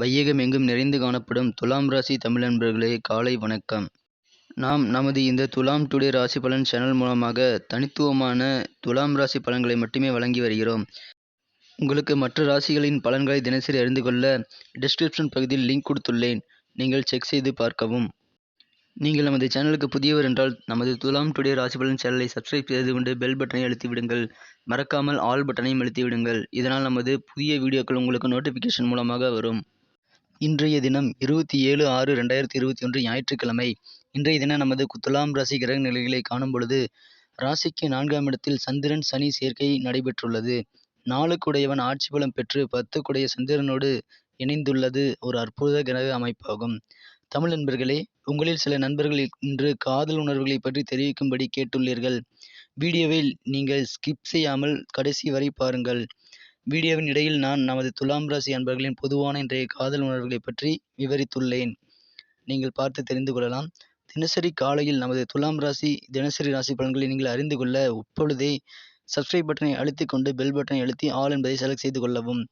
வையகம் எங்கும் நிறைந்து காணப்படும் துலாம் ராசி தமிழ் நண்பர்களே காலை வணக்கம். நாம் நமது இந்த துலாம் டுடே ராசி பலன் சேனல் மூலமாக தனித்துவமான துலாம் ராசி பலன்களை மட்டுமே வழங்கி வருகிறோம். உங்களுக்கு மற்ற ராசிகளின் பலன்களை தினசரி அறிந்து கொள்ள டிஸ்கிரிப்ஷன் பகுதியில் லிங்க் கொடுத்துள்ளேன். நீங்கள் செக் செய்து பார்க்கவும். நீங்கள் நமது சேனலுக்கு புதியவர் என்றால் நமது துலாம் டுடே ராசி பலன் சேனலை சப்ஸ்கிரைப் செய்து கொண்டு பெல் பட்டனை அழுத்தி விடுங்கள். மறக்காமல் ஆல் பட்டனையும் அழுத்தி விடுங்கள். இதனால் நமது புதிய வீடியோக்கள் உங்களுக்கு நோட்டிஃபிகேஷன் மூலமாக வரும். இன்றைய தினம் இருபத்தி ஏழு ஆறு ரெண்டாயிரத்தி இருபத்தி ஒன்று ஞாயிற்றுக்கிழமை. இன்றைய தினம் நமது கு- துலாம் ராசி கிரக நிலைகளை காணும் பொழுது ராசிக்கு நான்காம் இடத்தில் சந்திரன் சனி சேர்க்கை நடைபெற்றுள்ளது. நாளுக்குடையவன் ஆட்சி பலம் பெற்று பத்துக்குடைய சந்திரனோடு இணைந்துள்ளது ஒரு அற்புத கிரக அமைப்பாகும். தமிழ் நண்பர்களே உங்களில் சில நண்பர்கள் இன்று காதல் உணர்வுகளை பற்றி தெரிவிக்கும்படி கேட்டுள்ளீர்கள். வீடியோவில் நீங்கள் ஸ்கிப் செய்யாமல் கடைசி வரை பாருங்கள். வீடியோவின் இடையில் நான் நமது துலாம் ராசி அன்பர்களின் பொதுவான இன்றைய காதல் உணர்வுகளை பற்றி விவரித்துள்ளேன். நீங்கள் பார்த்து தெரிந்து கொள்ளலாம். தினசரி காலையில் நமது துலாம் ராசி தினசரி ராசி பலன்களை நீங்கள் அறிந்து கொள்ள இப்பொழுதே சப்ஸ்கிரைப் பட்டனை அழுத்தி கொண்டு பெல் பட்டனை அழுத்தி ஆல் என்பதை செலக்ட் செய்து கொள்ளவும்.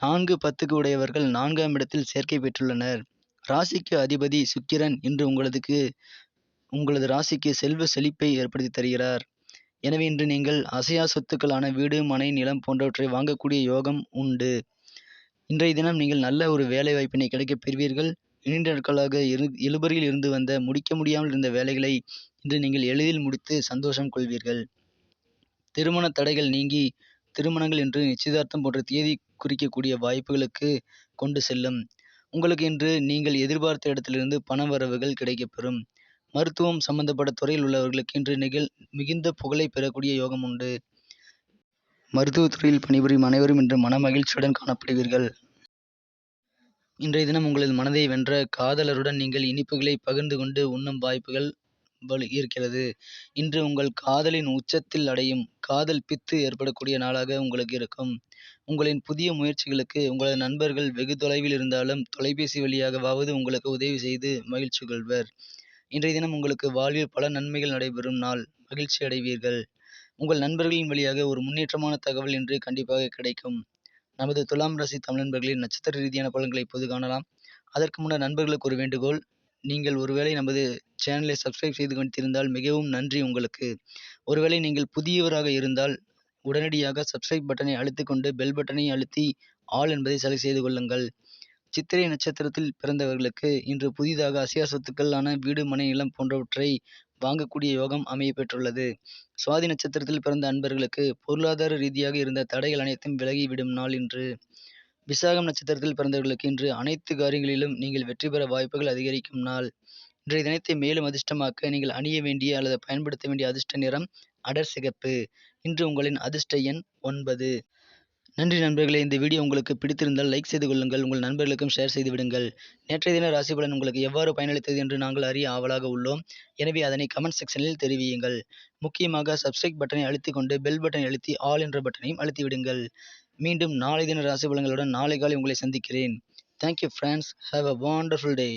நான்கு பத்துக்கு உடையவர்கள் நான்காம் இடத்தில் சேர்க்கை பெற்றுள்ளனர். ராசிக்கு அதிபதி சுக்கிரன் இன்று உங்களதுக்கு உங்களது ராசிக்கு செல்வ செழிப்பை ஏற்படுத்தி தருகிறார். எனவே இன்று நீங்கள் அசையா சொத்துக்களான வீடு மனை நிலம் போன்றவற்றை வாங்கக்கூடிய யோகம் உண்டு. இன்றைய தினம் நீங்கள் நல்ல ஒரு வேலை வாய்ப்பினை கிடைக்கப் பெறுவீர்கள். நீண்ட நாட்களாக இரு இழுபறியில் இருந்து வந்த முடிக்க முடியாமல் இருந்த வேலைகளை இன்று நீங்கள் எளிதில் முடித்து சந்தோஷம் கொள்வீர்கள். திருமண தடைகள் நீங்கி திருமணங்கள் என்று நிச்சயதார்த்தம் போன்ற தேதி குறிக்கக்கூடிய வாய்ப்புகளுக்கு கொண்டு செல்லும். உங்களுக்கு இன்று நீங்கள் எதிர்பார்த்த இடத்திலிருந்து பண வரவுகள் கிடைக்கப்பெறும். மருத்துவம் சம்பந்தப்பட்ட துறையில் உள்ளவர்களுக்கு இன்று நிகழ் மிகுந்த புகழை பெறக்கூடிய யோகம் உண்டு. மருத்துவத் துறையில் பணிபுரியும் அனைவரும் இன்று மன மகிழ்ச்சியுடன் காணப்படுவீர்கள். இன்றைய தினம் உங்களது மனதை வென்ற காதலருடன் நீங்கள் இனிப்புகளை பகிர்ந்து கொண்டு உண்ணும் வாய்ப்புகள் வலு இருக்கிறது. இன்று உங்கள் காதலின் உச்சத்தில் அடையும் காதல் பித்து ஏற்படக்கூடிய நாளாக உங்களுக்கு இருக்கும். உங்களின் புதிய முயற்சிகளுக்கு உங்களது நண்பர்கள் வெகு தொலைவில் இருந்தாலும் தொலைபேசி வழியாகவாவது உங்களுக்கு உதவி செய்து மகிழ்ச்சி கொள்வர். இன்றைய தினம் உங்களுக்கு வாழ்வில் பல நன்மைகள் நடைபெறும் நாள். மகிழ்ச்சி அடைவீர்கள். உங்கள் நண்பர்களின் வழியாக ஒரு முன்னேற்றமான தகவல் இன்று கண்டிப்பாக கிடைக்கும். நமது துலாம் ராசி தமிழ் நண்பர்களின் நட்சத்திர ரீதியான பலன்களை இப்போது காணலாம். அதற்கு முன்னர் நண்பர்களுக்கு ஒரு வேண்டுகோள். நீங்கள் ஒருவேளை நமது சேனலை சப்ஸ்கிரைப் செய்து கொண்டிருந்தால் மிகவும் நன்றி உங்களுக்கு. ஒருவேளை நீங்கள் புதியவராக இருந்தால் உடனடியாக சப்ஸ்கிரைப் பட்டனை அழுத்திக் கொண்டு பெல் பட்டனை அழுத்தி ஆல் என்பதை செலக்ட் செய்து கொள்ளுங்கள். சித்திரை நட்சத்திரத்தில் பிறந்தவர்களுக்கு இன்று புதிதாக அசையா சொத்துக்களான வீடு மனை நிலம் போன்றவற்றை வாங்கக்கூடிய யோகம் அமைய பெற்றுள்ளது. சுவாதி நட்சத்திரத்தில் பிறந்த அன்பர்களுக்கு பொருளாதார ரீதியாக இருந்த தடைகள் அனைத்தும் விலகிவிடும் நாள் இன்று. விசாகம் நட்சத்திரத்தில் பிறந்தவர்களுக்கு இன்று அனைத்து காரியங்களிலும் நீங்கள் வெற்றி பெற வாய்ப்புகள் அதிகரிக்கும் நாள். இன்றைய தினத்தை மேலும் அதிர்ஷ்டமாக்க நீங்கள் அணிய வேண்டிய அல்லது பயன்படுத்த வேண்டிய அதிர்ஷ்ட நிறம் அடர் சிகப்பு. இன்று உங்களின் அதிர்ஷ்ட எண் ஒன்பது. நன்றி நண்பர்களே இந்த வீடியோ உங்களுக்கு பிடித்திருந்தால் லைக் செய்து கொள்ளுங்கள் உங்கள் நண்பர்களுக்கும் ஷேர் செய்து விடுங்கள். நேற்றைய தின ராசி பலன் உங்களுக்கு எவ்வாறு பயனளித்தது என்று நாங்கள் அறிய ஆவலாக உள்ளோம். எனவே அதனை கமெண்ட் செக்ஷனில் தெரிவியுங்கள். முக்கியமாக சப்ஸ்கிரைப் பட்டனை அழுத்திக் கொண்டு பெல் பட்டனை அழுத்தி ஆல் என்ற பட்டனையும் அழுத்தி விடுங்கள். மீண்டும் நாளை தின ராசி பலன்களுடன் நாளை காலை உங்களை சந்திக்கிறேன். Thank you friends have a wonderful day